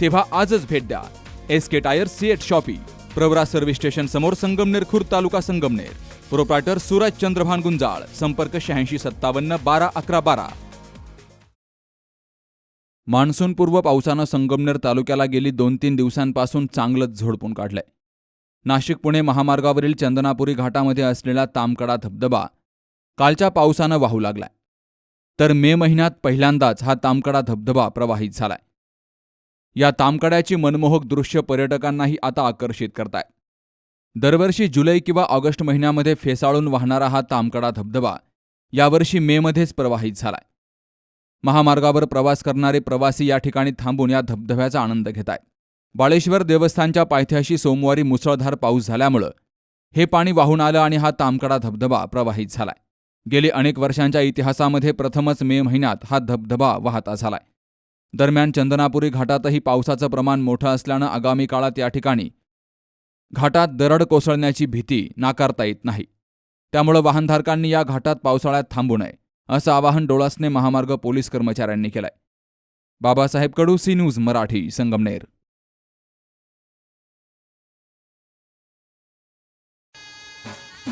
तेव्हा आजच भेट द्या. S K tyre CEAT shoppe Pravara service station समोर संगमनेर खुर्द तालुका संगमनेर. प्रोप्रायटर सूरज चंद्रभान गुंजाळ संपर्क शहाऐंशी सत्तावन्न बारा अकरा बारा. मान्सूनपूर्व पावसानं संगमनेर तालुक्याला गेली दोन तीन दिवसांपासून चांगलंच झोडपून काढलंय. नाशिक पुणे महामार्गावरील चंदनापुरी घाटामध्ये असलेला तामकडा धबधबा कालच्या पावसानं वाहू लागलाय. तर मे महिन्यात पहिल्यांदाच हा तामकडा धबधबा प्रवाहित झालाय. या तामकड्याची मनमोहक दृश्य पर्यटकांनाही आता आकर्षित करताय दरवर्षी जुलै किंवा ऑगस्ट महिन्यामध्ये फेसाळून वाहणारा हा तामकडा धबधबा यावर्षी मेमध्येच प्रवाहित झालाय. महामार्गावर प्रवास करणारे प्रवासी या ठिकाणी थांबून या धबधब्याचा आनंद घेत आहेत बाळेश्वर देवस्थानच्या पायथ्याशी सोमवारी मुसळधार पाऊस झाल्यामुळं हे पाणी वाहून आलं आणि हा तामकडा धबधबा प्रवाहित झालाय. गेली अनेक वर्षांच्या इतिहासामध्ये प्रथमच मे महिन्यात हा धबधबा वाहता झालाय. दरम्यान चंदनापुरी घाटातही पावसाचं प्रमाण मोठं असल्यानं आगामी काळात या ठिकाणी घाटात दरड कोसळण्याची भीती नाकारता येत नाही. त्यामुळं वाहनधारकांनी या घाटात पावसाळ्यात थांबू नये असं आवाहन डोळासने महामार्ग पोलीस कर्मचाऱ्यांनी केलंय. Babasaheb Kadu C news Marathi Sangamner.